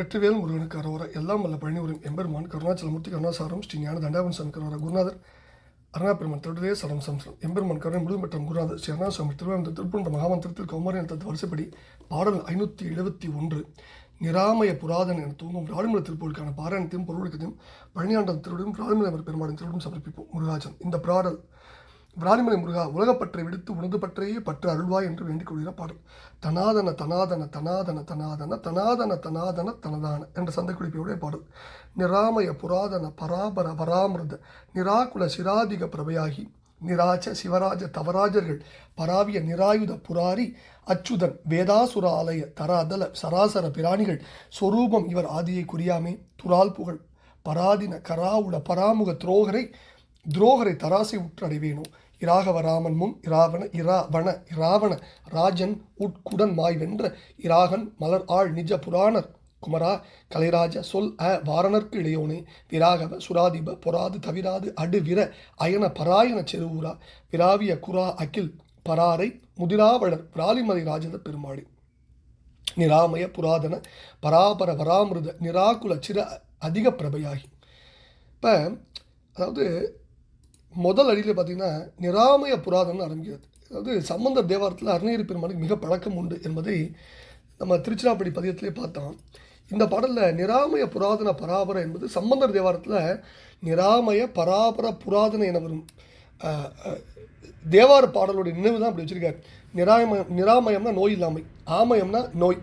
வெற்றிவேல் முருகனுக்கு அரோரா எல்லாம் வல்ல பழனி உரிமை எம்பெருமான் கருணாச்சலமூர்த்தி கருணாசாரம் ஸ்ரீ ஞான தண்டாபன் சாமி கரோரா குருநாதர் அருணாபெருமான் தொடரே சரம் சம்சம் எம்பெருமான் கருணை முழுவதும் பெற்ற குருநாதர் ஸ்ரீ அருணாசாமி திருவாரூர் திருப்பூன்ற மகாமந்திரத்தில் கௌமாரியன் தத்து வரிசைப்படி பாடல் ஐநூற்றி எழுபத்தி ஒன்று நிராமய புராதன் என தூங்கும் விராலிமலை திருப்பூருக்கான பாராயணத்தையும் பொருளுக்கத்தையும் பழனியாண்டம் திருவிடும் விராலிமலை பெருமாளின் திருவிடும் சமர்ப்பிப்போம். முருகாஜன் இந்த பாடல் விராலிமலை முருகா உலகப்பற்றை விடுத்து உனது பற்றையே பற்று அருள்வாய் என்று வேண்டிக் கொள்கிற பாடல். தனாதன தனாதன தனாதன தனாதன தனாதன தனாதன தனதான என்ற சந்தை குறிப்பையுடைய பாடல். நிராமய புராதன பராபர பராமிருத நிராகுல சிராதிக பிரபையாகி நிராஜ சிவராஜ தவராஜர்கள் பராவிய நிராயுத புராரி அச்சுதன் வேதாசுர ஆலய தராதல சராசர பிராணிகள் சொரூபம் இவர் ஆதியை குறியாமே. துரால் புகழ் பராதின கராவுல பராமுக துரோகரை துரோகரை தராசை உற்றடைவேனோ. இராகவராமன்மும் முன் இராவண இராவண இராவண ராஜன் உட்குடன் மாய் வென்ற இராகன் மலர் ஆள் நிஜ புராணர். குமரா கலைராஜ சொல் அ வாரணர்க்கு இடையோனே விராகவ சுராதிப பொறாது தவிராது அடுவிர அயன பராயண செருவூரா விராவிய குரா அகில் பராரை முதிராவளர் விராலிமலை ராஜத பெருமாடு நிராமய புராதன பராபர வராமிருத நிராகுல சிர அதிக பிரபையாகி. இப்போ அதாவது முதல் அடியில் பார்த்தீங்கன்னா நிராமய புராதனம் ஆரம்பிக்கிறது. அதாவது சம்பந்தர் தேவாரத்தில் அருணகிரி பெருமானுக்கு மிக பழக்கம் உண்டு என்பதை நம்ம திருச்சிராப்பள்ளி பதியத்திலே பார்த்தோம். இந்த பாடலில் நிராமய புராதன பராபர என்பது சம்பந்தர் தேவாரத்தில் நிராமய பராபர புராதன என வரும். தேவார பாடலுடைய நினைவு தான் அப்படி வச்சிருக்காரு. நிராமயம் நிராமயம்னா நோய் இல்லாமை ஆமயம்னா நோய்.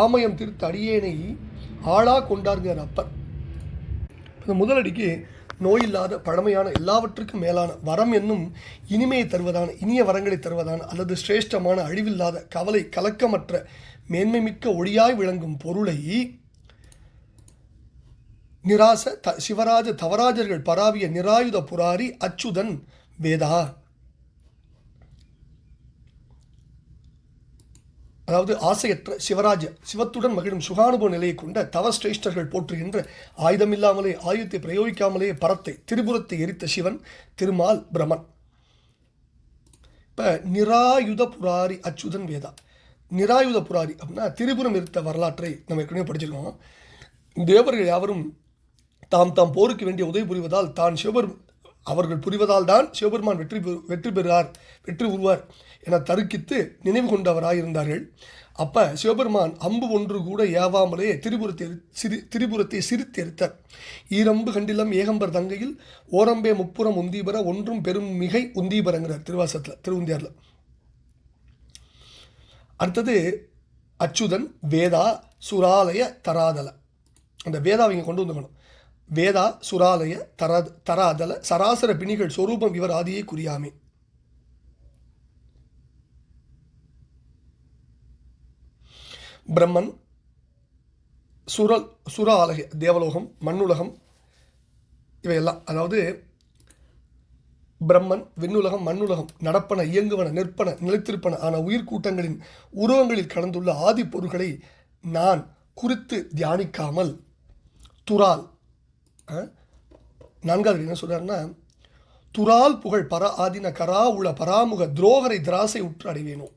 ஆமயம் திருத்த அடியேனை ஆளாக கொண்டார்கிறார் அப்பர். இந்த முதலடிக்கு நோய் இல்லாத பழமையான எல்லாவற்றுக்கும் மேலான வரம் என்னும் இனிமையை தருவதான இனிய வரங்களை தருவதான அல்லது சிரேஷ்டமான அழிவில்லாத கவலை கலக்கமற்ற மேன்மை மிக்க ஒளியாய் விளங்கும் பொருளை நிராச த சிவராஜ தவராஜர்கள் பராவிய நிராயுத புராரி அச்சுதன் வேதா. அதாவது ஆசையற்ற சிவராஜ சிவத்துடன் மகிழும் சுகானுபவ நிலையை கொண்ட தவ சிரேஷ்டர்கள் போற்றுகின்ற ஆயுதமில்லாமலே ஆயுதத்தை பிரயோகிக்காமலே பரத்தை திரிபுரத்தை எரித்த சிவன் திருமால் பிரமன். இப்போ நிராயுத புராரி அச்சுதன் வேதா. நிராயுத புராரி அப்படின்னா திரிபுரம் இருத்த வரலாற்றை நம்ம ஏற்கனவே படிச்சிருக்கோம். தேவர்கள் யாவரும் தாம் தாம் போருக்கு வேண்டிய உதவி புரிவதால் தான் சிவபெரும் அவர்கள் புரிவதால் தான் சிவபெருமான் வெற்றி பெறு- வெற்றி பெறுவார் வெற்றி உருவார் என தருக்கித்து நினைவு கொண்டவராயிருந்தார்கள். அப்ப சிவபெருமான் அம்பு ஒன்று கூட ஏவாமலே திரிபுரத்தை சிரி திரிபுரத்தை சிரித்து ஈரம்பு கண்டிலம் ஏகம்பர் தங்கையில் ஓரம்பே முப்புறம் உந்தீபர ஒன்றும் பெரும் மிகை உந்தீபரங்கிறார் திருவாசத்தில் திருவுந்தியாரில். அடுத்தது அச்சுதன் வேதா சுராலய தராதல. அந்த வேதாவை இங்கே கொண்டு வந்துக்கணும் வேதா சுராலய தரா தராதல சராசர பிணிகள் சொரூபம் இவர் ஆதியை குறியாமே. பிரம்மன் சுரல் சுராலய தேவலோகம் மண்ணுலகம் இவையெல்லாம் அதாவது பிரம்மன் விண்ணுலகம் மண்ணுலகம் நடப்பன இயங்குவன நிற்பன நிலைத்திருப்பன ஆன உயிர்க்கூட்டங்களின் உருவங்களில் கலந்துள்ள ஆதி பொருள்களை நான் குறித்து தியானிக்காமல் துரால் நான்காவது என்ன சொல்கிறாருன்னா துரால் புகழ் பர ஆதின கரா உள பராமுக துரோகரை திராசை உற்று அடைவேணும்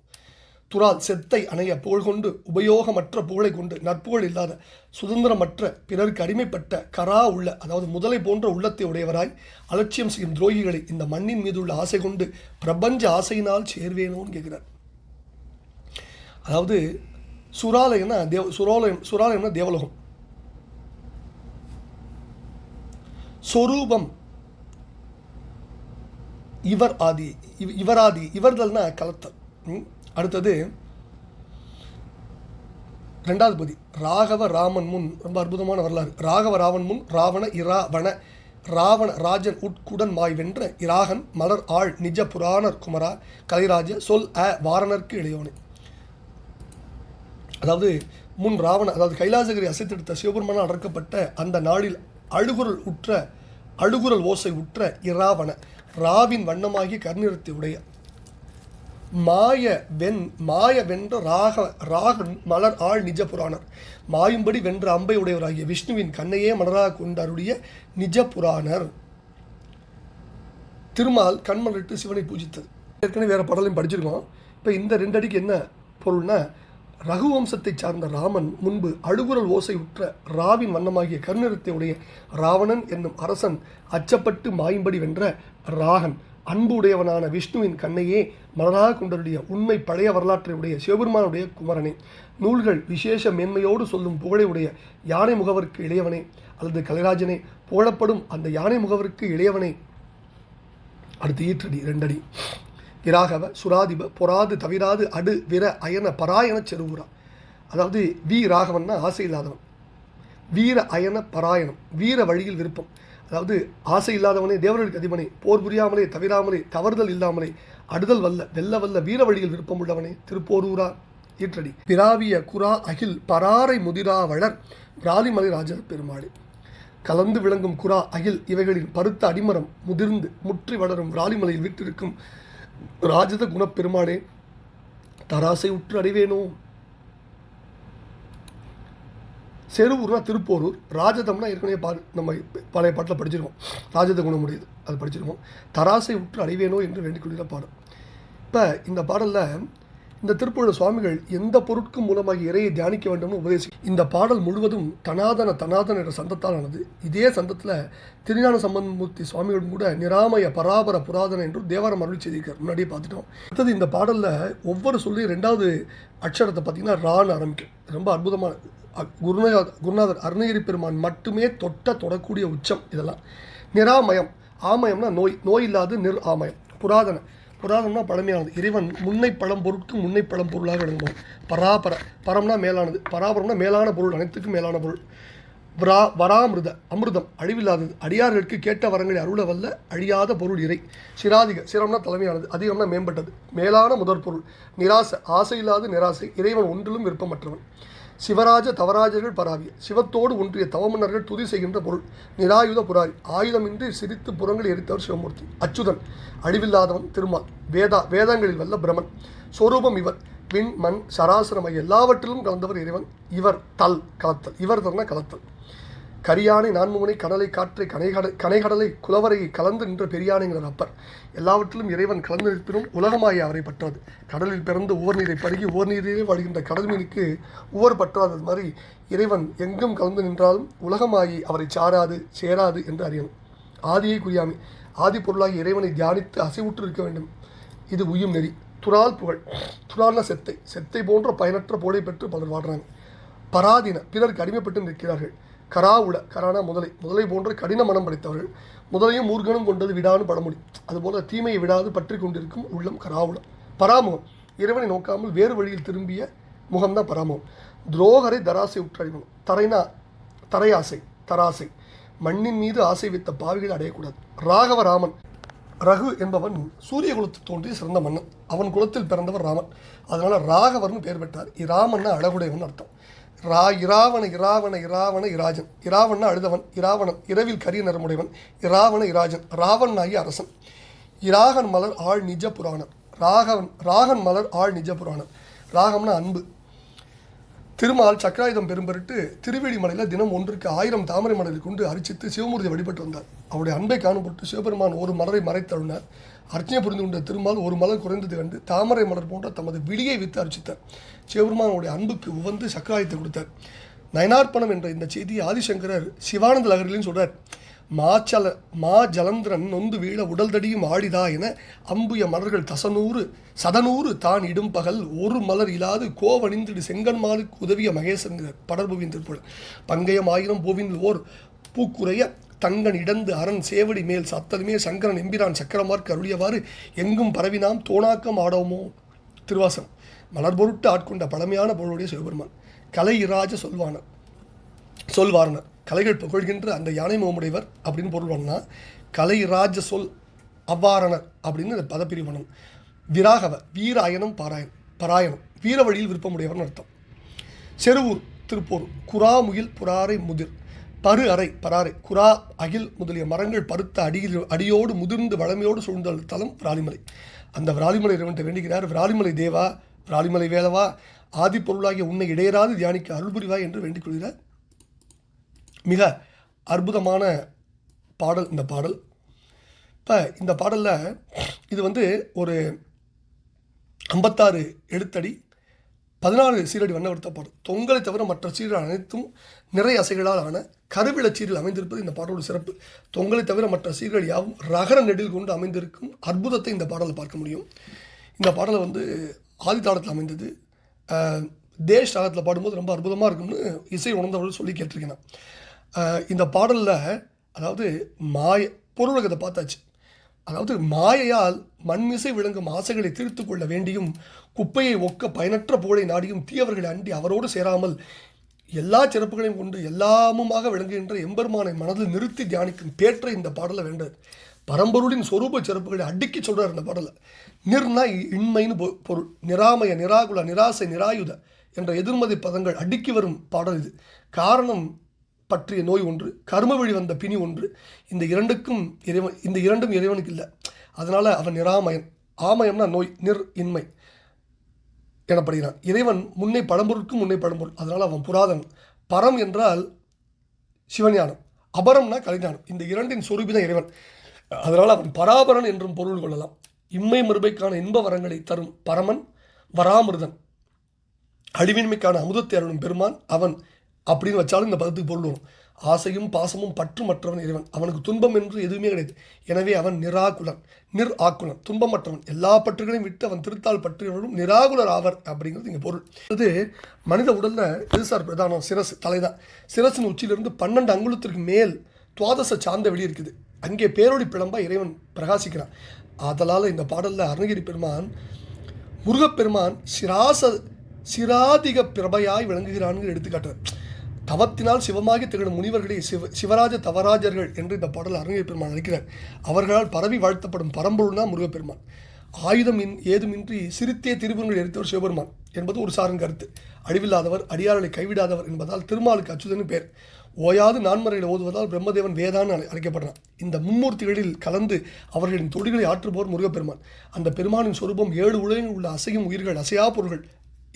துரால் செத்தை அணைய புகழ் கொண்டு உபயோகமற்ற புகழை கொண்டு நற்புகழ் இல்லாத சுதந்திரமற்ற பிறருக்கு அடிமைப்பட்ட கரா உள்ள அதாவது முதலை போன்ற உள்ளத்தை உடையவராய் அலட்சியம் செய்யும் துரோகிகளை இந்த மண்ணின் மீது உள்ள ஆசை கொண்டு பிரபஞ்ச ஆசையினால் சேர்வேனோன்னு கேட்கிறார். அதாவது சுராலயம்னா தேவ சுராலயம் சுராலயம்னா தேவலோகம். சொரூபம். இவர் ஆதி இவ- இவராதி இவர்கள்னா கலத்தல் அடுத்தது ரெண்டாவது பதி ராகவ ராமன் முன் ரொம்ப அற்புதமான வரலாறு. ராகவ ராவன் முன் ராவண இராவண ராவண ராஜன் உட்குடன் மாய் வென்ற இராகன் மலர் ஆள் நிஜ புராணர் குமரா கலைராஜ சொல் அ வாரணர்க்கு இளையோனே. அதாவது முன் ராவண அதாவது கைலாசகிரி அசைத்தெடுத்த சிவபெருமானால் அடக்கப்பட்ட அந்த நாளில் அழுகுரல் உற்ற அழுகுரல் ஓசை உற்ற இராவண ராவின் வண்ணமாகிய கர்நிறத்தை உடைய. மாய வெண் மாய வென்ற ராக ராகன் மலர் ஆள் நிஜ புராணர். மாயும்படி வென்ற அம்பை உடையவராகிய விஷ்ணுவின் கண்ணையே மலராக கொண்டாருடைய நிஜ புராணர். திருமால் கண்மலிட்டு சிவனை பூஜித்தது. ஏற்கனவே வேறு படலையும் படிச்சிருக்கோம். இப்போ இந்த ரெண்டு அடிக்கு என்ன பொருள்னா ரகுவம்சத்தைச் சார்ந்த ராமன் முன்பு அழுகுரல் ஓசை உற்ற ராவின் வண்ணமாகிய கருநிறத்தை உடைய ராவணன் என்னும் அரசன் அச்சப்பட்டு மாயும்படி வென்ற ராகன் அன்பு உடையவனான விஷ்ணுவின் கண்ணையே மலராக கொண்டருடைய உண்மை பழைய வரலாற்றை உடைய சிவபெருமானுடைய குமரனே. நூல்கள் விசேஷ மேன்மையோடு சொல்லும் புகழை உடைய யானை முகவருக்கு இளையவனே அல்லது கலைராஜனே புகழப்படும் அந்த யானை முகவருக்கு இளையவனே. அடுத்து ஈற்றடி ரெண்டடி இராகவ சுராதிப பொறாது தவிராது அடு விர அயன பராயண செருவுரா அதாவது வி ராகவன்னா ஆசை இல்லாதவன். வீர அயன பராயணம். வீர வழியில் விருப்பம். அதாவது ஆசை இல்லாதவனே தேவர்களுக்கு அதிபனே போர் புரியாமலே தவிராமலே தவறுதல் இல்லாமலே அடுதல் வல்ல வெல்ல வல்ல வீர வழியில் விருப்பம் உள்ளவனே திருப்போரூரா. ஈற்றடி. பிராவிய குரா அகில் பராரை முதிரா வளர் விராலிமலை ராஜ பெருமாளே. கலந்து விளங்கும் குரா அகில் இவைகளின் பருத்த அடிமரம் முதிர்ந்து முற்றி வளரும் விராலிமலையில் விட்டிருக்கும் ராஜத குணப்பெருமாளே தராசை உற்று அடைவேனோ? செருவூர்னா திருப்போரூர் ராஜதம்னா ஏற்கனவே பா நம்ம பழைய பாட்டில் படிச்சிருக்கோம். ராஜத குணமுடையது அது படிச்சிருக்கோம். தராசை உற்று அடைவேனோ என்று வேண்டிக் கொள்கிற பாடம் இப்போ இந்த பாடலில் இந்த திருப்பூர் சுவாமிகள் எந்த பொருட்கு மூலமாக இறையை தியானிக்க வேண்டும்னு உபதேசி இந்த பாடல் முழுவதும் தனாதன தனாதன என்ற சந்தத்தால் ஆனது இதே சந்தத்தில் திருஞான சம்பந்தமூர்த்தி சுவாமிகளும் கூட நிராமய பராபர புராதன என்று தேவாரம் அருள் செய்திருக்கார். முன்னாடியே பார்த்துட்டோம். அடுத்தது இந்த பாடலில் ஒவ்வொரு சொல்லி ரெண்டாவது அக்ஷரத்தை பார்த்தீங்கன்னா ரான்னு ஆரம்பிக்கும். ரொம்ப அற்புதமான குருநாத குருநாதர் அருணகிரி பெருமான் மட்டுமே தொட்ட தொடக்கூடிய உச்சம் இதெல்லாம். நிராமயம் ஆமயம்னா நோய் நோய் இல்லாத நிர் ஆமயம் புராதன. புராணம்னா பழமையானது. இறைவன் முன்னை பழம் பொருட்கு முன்னை பழம் பொருளாக விளங்குவோம் பராபர பரம்னா மேலானது. பராபரம்னா மேலான பொருள் அனைத்துக்கும் மேலான பொருள். வரா வராமிருத அமிர்தம் அழிவில்லாதது. அடியார்களுக்கு கேட்ட வரங்களை அருள வல்ல அழியாத பொருள் இறை. சிராதிக சிரம்னா தலைமையானது. அதிகம்னா மேம்பட்டது. மேலான முதற் பொருள். நிராசை ஆசை இல்லாத நிராசை. இறைவன் ஒன்றிலும் விருப்பமற்றவன். சிவராஜ தவராஜர்கள் பராவிய சிவத்தோடு ஒன்றிய தவமன்னர்கள் துதி செய்கின்ற பொருள். நிராயுத புராரி. ஆயுதமின்றி சிரித்து புறங்களை எரித்தவர் சிவமூர்த்தி. அச்சுதன் அழிவில்லாதவன் திருமால். வேதா வேதங்களில் வல்ல பிரமன். சொரூபம் இவர். விண் மண் சராசரமை எல்லாவற்றிலும் கலந்தவர் இறைவன். இவர் தல் கலத்தல். இவர் தர்னா கலத்தல். கரியானை நான்முகனை கடலை காற்றை கனைகட கனைகடலை குலவரையை கலந்து நின்ற பெரியானைங்கிறார் அப்பர். எல்லாவற்றிலும் இறைவன் கலந்து நிற்பினும் உலகமாய் அவரை பற்றாது. கடலில் பிறந்து ஓர் நீரை பருகி ஓர் நீரிலே வாழ்கின்ற கடல் மீனுக்கு உவர் பற்றாதது மாதிரி இறைவன் எங்கும் கலந்து நின்றாலும் உலகமாயி அவரை சாராது சேராது என்று அறியணும். ஆதியை குறியாமை ஆதி பொருளாகி இறைவனை தியானித்து அசைவுற்று இருக்க வேண்டும். இது உயும் நெறி. துறால் புகழ். துறால்னா செத்தை. செத்தை போன்ற பயனற்ற புகழை பெற்று பலர் வாடுறாங்க பராதீன. பிறருக்கு அடிமைப்பட்டு நிற்கிறார்கள். கராவுல கரானா முதலை. முதலை போன்ற கடின மனம் படைத்தவர்கள். முதலையும் மூர்க்கனும் கொண்டது விடான்னு படமொழி அதுபோல தீமையை விடாது பற்றி கொண்டிருக்கும் உள்ளம் கராவுல. பராமுகம். இறைவனை நோக்காமல் வேறு வழியில் திரும்பிய முகம்தான் பராமுகம். துரோகரை தராசை உற்றறிவனும் தரைனா தரையாசை தராசை. மண்ணின் மீது ஆசை வைத்த பாவிகள் அடையக்கூடாது. ராகவ ராமன் ரகு என்பவன் சூரிய குலத்தில் தோன்றிய சிறந்த மன்னன். அவன் குலத்தில் பிறந்தவர் ராமன். அதனால் ராகவர்னு பெயர் பெற்றார். இராமன்னா அழகுடையவன் அர்த்தம். ரா இராவண இராவண இராவண இராஜன். இராவணா அழுதவன். இராவணன் இரவில் கரிய நிறமுடையவன் இராவண இராஜன். ராவன் அரசன். இராகன் மலர் ஆள் நிஜ புராணம் ராகவன் ராகன் மலர் ஆள் நிஜ புராணம் ராகம்னா அன்பு. திருமால் சக்கராயுதம் பெரும்பெருட்டு திருவேடிமலையில் தினம் ஒன்றுக்கு ஆயிரம் தாமரை மலரை கொண்டு அரிச்சித்து சிவமூர்த்தி வழிபட்டு வந்தார். அவருடைய அன்பை காணும்பட்டு சிவபெருமான் ஒரு மலரை மறைத்தழுனார் அர்ச்சனை புரிந்து கொண்ட திருமால் ஒரு மலர் குறைந்தது கண்டு தாமரை மலர் போன்ற தமது விழியை வித்து அரிச்சித்தார். சிவபெருமானுடைய அன்புக்கு உவந்து சக்கராயத்தை கொடுத்தார். நயனார்ப்பணம் என்ற இந்த செய்தியை ஆதிசங்கரர் சிவானந்த லகரிலும் சொல்றார். மாச்சல மா ஜலந்திரன் நொந்து வீழ உடல் தடியும் ஆடிதா என அம்புய மலர்கள் தசநூறு சதநூறு தான் இடும் பகல். ஒரு மலர் இல்லாது கோவணிந்திடு செங்கன்மாலுக்கு உதவிய மகேசன்கிறார். படர்புவின் திருப்புழல் பங்கயம் ஆயிரம் பூவின் ஓர் பூக்குறைய தங்கன் இடந்து அரண் சேவடி மேல் சத்தலுமே சங்கரன் எம்பிரான் சக்கரமார்க்கு அருளியவாறு எங்கும் பரவினாம் தோணாக்கம் ஆடோமோ? திருவாசகம். மலர் பொருட்டு ஆட்கொண்ட பழமையான பொருளுடைய சிவபெருமான். கலை இராஜ சொல்வானர் சொல்வார்னர் கலைகள் புகழ்கின்ற அந்த யானை முகமுடையவர் அப்படின்னு பொருள் பண்ணால் கலை ராஜ சொல் அவ்வாரணர் அப்படின்னு இந்த பதப்பிரிவனம் விராகவ வீராயணம் அயனம் பாராயணம் பராயணம். வீர வழியில் விருப்பமுடையவர்னு அர்த்தம். செருவூர் திருப்பூர் குறாமுகில் புறாரை முதிர். பரு அறை பராறை. குரா அகில் முதலிய மரங்கள் பருத்த அடியில் அடியோடு முதிர்ந்து வளமையோடு சூழ்ந்த தலம் விராலிமலை. அந்த விராலிமலை இறைவன்ட்ட வேண்டுகிறார். விராலிமலை தேவா விராலிமலை வேலவா? ஆதி பொருளாகிய உன்னை இடையராது தியானிக்க அருள்புரிவாய் என்று வேண்டிக் கொள்கிறார். மிக அற்புதமான பாடல் இந்த பாடல். இப்போ இந்த பாடலில் இது வந்து ஒரு ஐம்பத்தாறு எழுத்தடி பதினாறு சீரடி வண்ண வண்ணவர்த்த பாடல். தொங்கலை தவிர மற்ற சீர்கள் அனைத்தும் நிறை அசைகளால் ஆன கருவிளச் சீரில் அமைந்திருப்பது இந்த பாடலோட சிறப்பு. தொங்கலை தவிர மற்ற சீர்கள் யாவும் ரகர நெடில் கொண்டு அமைந்திருக்கும் அற்புதத்தை இந்த பாடலை பார்க்க முடியும். இந்த பாடலை வந்து ஆதித்தாளத்தில் அமைந்தது. தேஷ் ராகத்தில் பாடும்போது ரொம்ப அற்புதமாக இருக்கும்னு இசை உணர்ந்தவர்கள் சொல்லி கேட்டிருக்கேன் இந்த பாடலில் அதாவது மாய பொருளகத்தை பார்த்தாச்சு. அதாவது மாயையால் மண்மிசை விளங்கும் ஆசைகளை தீர்த்து கொள்ள வேண்டியும் குப்பையை ஒக்க பயனற்ற புகழை நாடியும் தீயவர்களை அண்டி அவரோடு சேராமல் எல்லா சிறப்புகளையும் கொண்டு எல்லாமுமாக விளங்குகின்ற எம்பெருமானை மனதில் நிறுத்தி தியானிக்கும் பேற்றை இந்த பாடலை வேண்டது பரம்பொருளின் சொரூப சிறப்புகளை அடுக்கி சொல்கிறார் இந்த பாடலை. நிர்னா இன்மைன்னு பொ- பொருள். நிராமய நிராகுல நிராசை நிராயுத என்ற எதிர்மதி பதங்கள் அடுக்கி வரும் பாடல் இது. காரணம் பற்றிய நோய் ஒன்று கர்ம வழி வந்த பிணி ஒன்று. இந்த இரண்டுக்கும் இறைவன் இந்த இரண்டும் இறைவனுக்கு இல்லை. அதனால் அவன் நிராமயன். ஆமயம்னா நோய் நிர் இன்மை எனப்படுகிறான். இறைவன் முன்னை பழம்பொருட்கும் முன்னை பழம்பொருள். அதனால் அவன் புராதன். பரம் என்றால் சிவஞானம். அபரம்னா கலைஞானம். இந்த இரண்டின் சொரூபி தான் இறைவன். அதனால் அவன் பராபரன் என்றும் பொருள் கொள்ளலாம். இம்மை மறுபைக்கான இன்ப வரங்களை தரும் பரமன் வராமிருதன். அழிவின்மைக்கான அமுதத்தை அருளும் பெருமான் அவன் அப்படின்னு வச்சாலும் இந்த பதத்துக்கு பொருள் வரும். ஆசையும் பாசமும் பற்று மற்றவன் இறைவன். அவனுக்கு துன்பம் என்று எதுவுமே கிடையாது. எனவே அவன் நிராகுலன் நிர் ஆக்குலன் துன்பமற்றவன். எல்லா பற்றுகளையும் விட்டு அவன் திருத்தால் பற்றுகளும் நிராகுலர் ஆவர் அப்படிங்கிறது இங்கே பொருள். அது மனித உடலில் எதுசார் பிரதானம். சிரசு தலைதான். சிரசின் உச்சியிலிருந்து பன்னெண்டு அங்குலத்திற்கு மேல் துவாதச சாந்த வெளி இருக்குது அங்கே பேரொடி பிளம்பா இறைவன் பிரகாசிக்கிறான். அதனால் இந்த பாடலில் அருணகிரி பெருமான் முருகப்பெருமான் சிராச சிராதிக பிரபையாய் விளங்குகிறான்னு எடுத்துக்காட்டுறார். தவத்தினால் சிவமாகி திகழும் முனிவர்களை சிவ சிவராஜ தவராஜர்கள் என்று இந்த பாடல் அருணகிரி பெருமான் அழைக்கிறார். அவர்களால் பரவி வாழ்த்தப்படும் பரம்பொருள் தான் முருகப்பெருமான். ஆயுதம் இன் ஏதுமின்றி சிரித்தே திருப்பங்கள் எரித்தவர் சிவபெருமான் என்பது ஒரு சாரன் கருத்து. அழிவில்லாதவர் அடியார்களை கைவிடாதவர் என்பதால் திருமாலுக்கு அச்சுதன்னு பேர் ஓயாது நான்மறைகளை ஓதுவதால் பிரம்மதேவன் வேதான் அழைக்கப்படுறான். இந்த மும்மூர்த்திகளில் கலந்து அவர்களின் தொழில்களை ஆற்றுபவர் முருகப்பெருமான். அந்த பெருமானின் சொரூபம் ஏழு உலகில் உள்ள அசையும் உயிர்கள் அசையா பொருள்கள்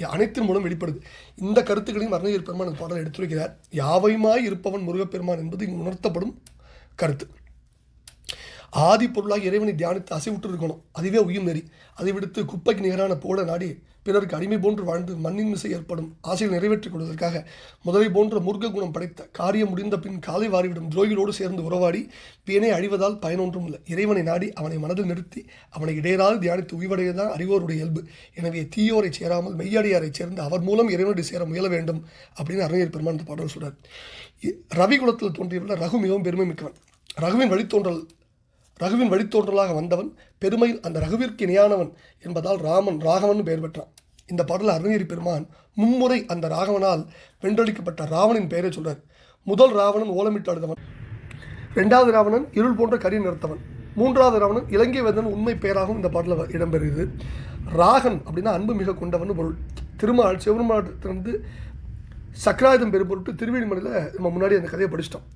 அனைத்தின் மூலம் வெளிப்படுது. இந்த கருத்துக்களையும் அருணகிரி பெருமான் பாடல் எடுத்துரைக்கிறார். யாவையுமாய் இருப்பவன் முருகப்பெருமான் என்பது இங்கு உணர்த்தப்படும் கருத்து. ஆதி பொருளாக இறைவனை தியானித்து அசைவிட்டு இருக்கணும் அதுவே உயிர் நெறி. அதை விடுத்து குப்பைக்கு நிகரான போல நாடி பிறருக்கு அடிமை போன்று வாழ்ந்து மண்ணின் மிசை ஏற்படும் ஆசையில் நிறைவேற்றிக் கொள்வதற்காக முதலை போன்ற முருக குணம் படைத்த காரியம் முடிந்த பின் காலை வாரிவிடும் துரோகிகளோடு சேர்ந்து உறவாடி வீணை அழிவதால் பயனொன்றும் இல்லை. இறைவனை நாடி அவனை மனதில் நிறுத்தி அவனை இடையராது தியானித்து உய்வடையதான் அறிவோருடைய இயல்பு. எனவே தீயோரை சேராமல் மெய்யடியாரை சேர்ந்து அவர் மூலம் இறைவனுடைய சேர முயல வேண்டும் அப்படின்னு அறிஞர் பெருமான் பாடல் சொல்றார். இ- ரவி குலத்தில் தோன்றியவர்கள் ரகு மிகவும் பெருமை மிக்கவன். ரகுவின் வழித்தோன்றல் ரகுவின் வழித்தோன்றலாக வந்தவன் பெருமையில் அந்த ரகுவிற்கு இணையானவன் என்பதால் ராமன் ராகவன் பெயர் பெற்றான். இந்த பாடலில் அருணகிரி பெருமான் மும்முறை அந்த ராகவனால் வென்றளிக்கப்பட்ட ராவணின் பெயரை சொல்றார். முதல் ராவணன் ஓலமிட்டு அழுதவன் ரெண்டாவது ராவணன் இருள் போன்ற கரி நிறுத்தவன். மூன்றாவது ராவணன் இலங்கை வேந்தன் உண்மை பெயராகவும் இந்த பாடலில் இடம்பெறுகிறது. ராகன் அப்படின்னா அன்பு மிக கொண்டவன் பொருள். திருமால் சிவபெருமானத்திலிருந்து சக்கராயுதம் பெரும் பொருட்டு திருவேணிமலையில் நம்ம முன்னாடி அந்த கதையை படிச்சிட்டோம்.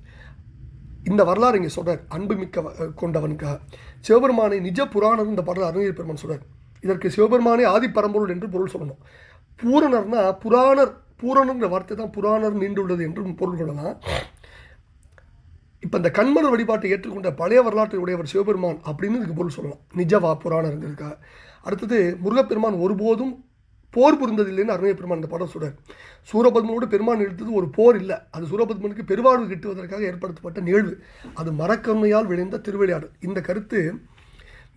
இந்த வரலாறு இங்கே சொல்கிறார் அன்புமிக்க கொண்டவனுக்காக. சிவபெருமானை நிஜ புராணம் இந்த பாடல் அருணகிரி பெருமான் சொல்கிறார் இதற்கு சிவபெருமானே ஆதி பரம்பொருள் என்று பொருள் சொல்லணும். பூரணர்னா புராணர் பூரணர்ன்ற வார்த்தை தான் புராணர் நீண்டுள்ளது என்றும் பொருள் கொள்ளலாம். இப்போ இந்த கண்மலர் வழிபாட்டை ஏற்றுக்கொண்ட பழைய வரலாற்றை உடையவர் சிவபெருமான் அப்படின்னு இதுக்கு பொருள் சொல்லலாம். நிஜவா புராணருங்கிறதுக்கா அடுத்தது முருகப்பெருமான் ஒருபோதும் போர் புரிந்ததில்லைன்னு அருணகிரி பெருமான் அந்த பாடம் சொல்கிறார் சூரபத்மனோடு பெருமான் எடுத்தது ஒரு போர் இல்லை. அது சூரபத்மனுக்கு பெருவாழ்வு கிட்டுவதற்காக ஏற்படுத்தப்பட்ட நிகழ்வு. அது மரக்கருணையால் விளைந்த திருவிளையாடல். இந்த கருத்து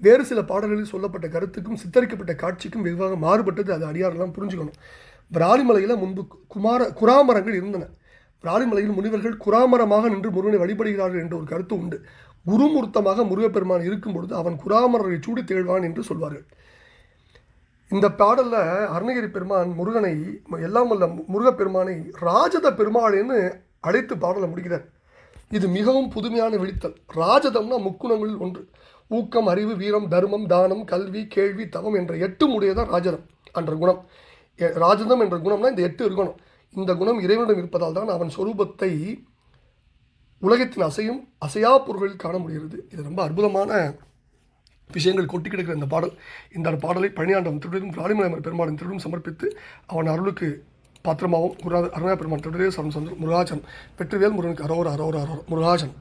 வேறு சில பாடல்களில் சொல்லப்பட்ட கருத்துக்கும் சித்தரிக்கப்பட்ட காட்சிக்கும் வெகுவாக மாறுபட்டது. அது அடியாரெல்லாம் புரிஞ்சுக்கணும். விராலிமலையில் முன்பு குமார குராமரங்கள் இருந்தன. விராலிமலையில் முனிவர்கள் குராமரமாக நின்று முருகனை வழிபடுகிறார்கள் என்ற ஒரு கருத்து உண்டு. குருமூர்த்தமாக முருகப்பெருமான் இருக்கும் பொழுது அவன் குராமரரை சூடி தேழ்வான் என்று சொல்வார்கள். இந்த பாடலில் அருணகிரி பெருமான் முருகனை எல்லாம் வல்ல முருகப்பெருமானை ராஜத பெருமாளேன்னு அழைத்து பாடலை முடிக்கிறார். இது மிகவும் புதுமையான விழித்தல். ராஜதம்னா முக்குணங்களில் ஒன்று. ஊக்கம் அறிவு வீரம் தர்மம் தானம் கல்வி கேள்வி தவம் என்ற எட்டு முடியதான் ராஜதம் என்ற குணம். எ- ராஜதம் என்ற குணம்னா இந்த எட்டு இருக்கணும். இந்த குணம் இறைவனிடம் இருப்பதால் தான் அவன் சொரூபத்தை உலகத்தின் அசையும் அசையா பொருள்களில் காண முடிகிறது. இது ரொம்ப அற்புதமான விஷயங்கள் கொட்டி கிடக்கிற இந்த பாடல் இந்த பாடலை பழனியாண்டம் திருடரும் ராணிமலைமர் பெருமாளின் திருடும் சமர்ப்பித்து அவன் அருளுக்கு பாத்திரமாகவும் குருநாத அருணா பெருமான் திருடரே சரம் சந்திர முருகாஜன் வெற்றிவேல் முருகனுக்கு அரோர அரோர அரோர முருகாஜன்